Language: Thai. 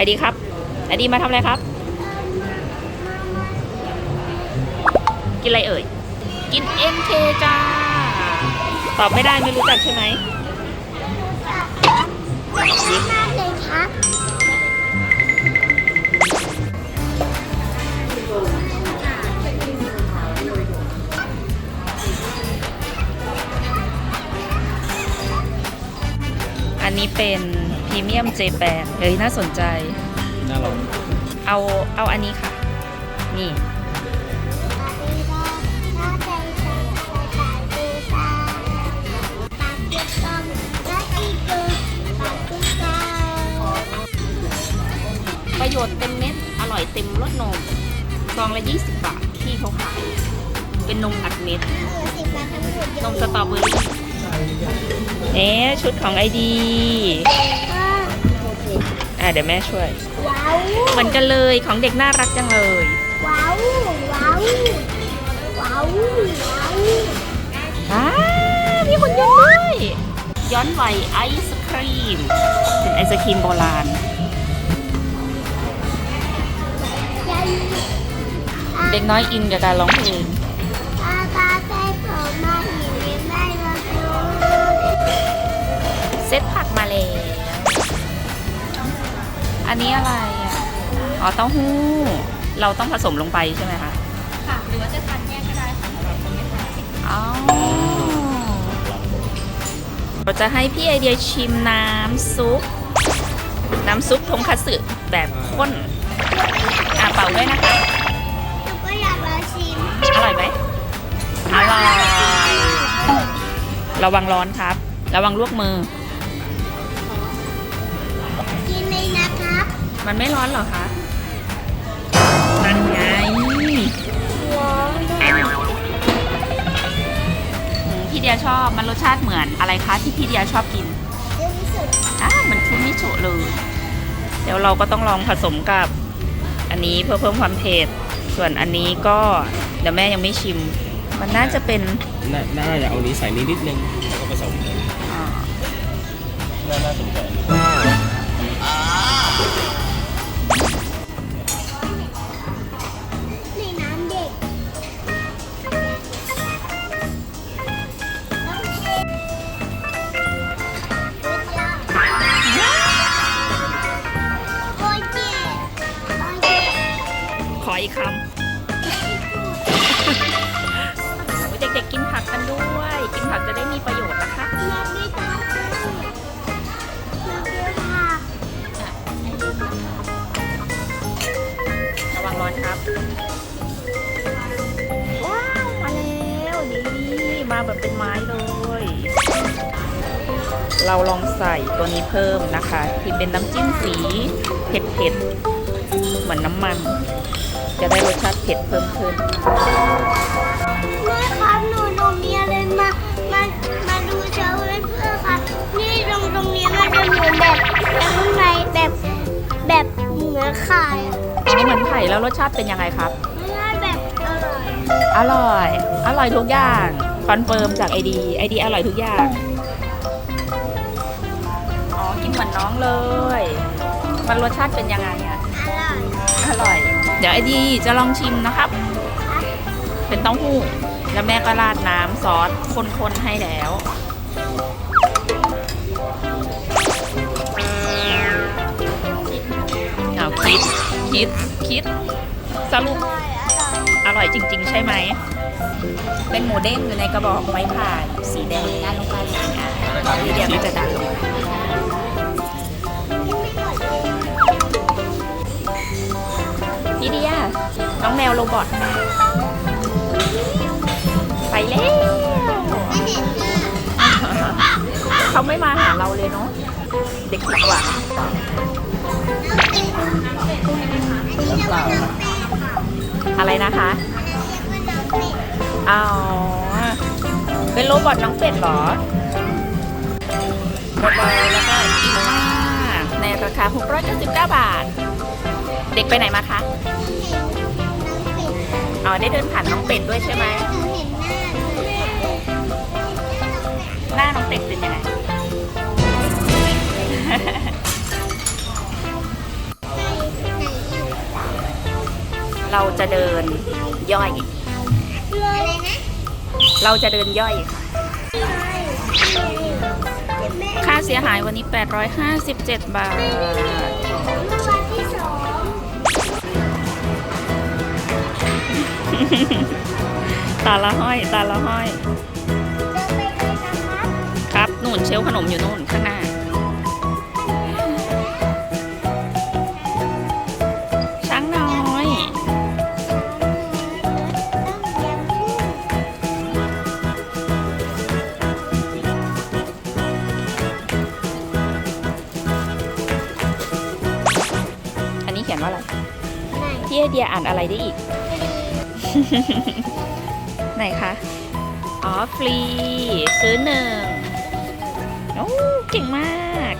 ไอดีครับ ไอดีมาทำอะไรครับ กินอะไรเอ่ย กิน MK จ้า ตอบไม่ได้ไม่รู้จักใช่ไหมดีมากเลยครับอันนี้เป็น พรีเมียมเจแปนเฮ้ยน่าสนใจ น่าลองเอาเอาอันนี้ค่ะ นี่ ประโยชน์เต็มเม็ด อร่อยเต็มรสนมซองละ 20 บาทที่เขาขาย เป็นนมอัดเม็ด นมสตรอเบอรี่เอ๊ะชุดของไอดี อะเดี๋ยวแม่ช่วย ว้าวเหมือนกันเลยของเด็กน่ารักจังเลย ว้าวว้าวว้าวว้าวอ้ามีหุ่นยนต์ด้วยย้อนวัยไอศครีม เป็นไอศครีมโบราณ เด็กน้อยอินกับการร้องเพลง อันนี้อะไรอะ อ๋อเต้าหู้ เราต้องผสมลงไปใช่ไหมคะ ค่ะ หรือว่าจะทานแยกก็ได้ค่ะสำหรับคนไม่ทานอ๋อ เราจะให้พี่ไอเดียชิมน้ำซุป น้ำซุปทงคัตสึแบบข้น อะเป่าด้วยนะคะ หนูก็อยากลองชิมอร่อยไหมอร่อย ระวังร้อนครับ ระวังลวกมือ มันไม่ร้อนเหรอคะนั่นไงว้าวอืมพี่เดียชอบมันรสชาติเหมือนอะไรคะที่พี่เดียชอบกินเรื่องสุดอ่าเหมือนชูมิโชะเลยเดี๋ยวเราก็ต้องลองผสมกับอันนี้เพื่อเพิ่มความเผ็ดส่วนอันนี้ก็เดี๋ยวแม่ยังไม่ชิม มันน่าจะเป็นน่าน่าจะเอานี้ใส่นิดนิดนึงแล้วก็ผสมกันอ่าน่าน่าสนใจ ออีกคำเด็กๆกินผักกันด้วย กินผักจะได้มีประโยชน์นะคะระวังร้อนครับ ว้าว มาแล้วนี่มาแบบเป็นไม้เลย เราลองใส่ตัวนี้เพิ่มนะคะ ที่เป็นน้ำจิ้มสีเผ็ดๆเหมือนน้ำมัน จะได้รสชาติเผ็ดเพิ่มขึ้นแม่ครับหนูหนูมีอะไรมามามาดูเช้าเพื่อนครับนี่ตรงตรงนี้มันจะเหมือนแบบแบบข้างในแบบแบบเหมือนไข่อะอันนี้เหมือนไข่แล้วรสชาติเป็นยังไงครับไม่ได้แบบอร่อยอร่อยอร่อยทุกอย่างคอนเฟิร์มจากไอดีไอดีอร่อยทุกอย่างอ๋อกินเหมือนน้องเลย มันรสชาติเป็นยังไงอะอร่อยอร่อย เดี๋ยวไอดีจะลองชิมนะครับ เป็นเต้าหู้ แล้วแม่ก็ราดน้ำซอสข้นๆให้แล้วเอาคิดคิดคิดสรุปอร่อยอร่อยอร่อยจริง ๆ ใช่ไหม เป็นหมูเด้งอยู่ในกระบอกไม้ไผ่สีแดงด้านลงไปอะลีเดียก็จะดันลง วโรบอทไปแล้วเขาไม่มาหาเราเลยเนาะเด็กผิดหวังน้ำเปล่าอะไรนะคะ อ๋อ เป็นโรบอทน้องเป็ดเหรอหมดเลยแล้วก็อีกมากในราคา 699 บาท เด็กไปไหนมาคะ อ๋อได้เดินผ่านน้องเป็ดด้วยใช่ไหมหน้าน้องเป็ดเป็นยังไง เราจะเดินย่อย เราจะเดินย่อยค่ค่าเสียหายวันนี้ 857 บาท ตาละห้อย ตาละห้อยเดินไปเลยนะครับครับนู่นเชลฟ์ขนมอยู่นู่นข้างหน้า ช้างน้อย อันนี้เขียนว่าอะไร พี่ไอเดียอ่านอะไรได้อีก ไหนคะ อ๋อ ฟรี ซื้อหนึ่ง โอ้เก่งมาก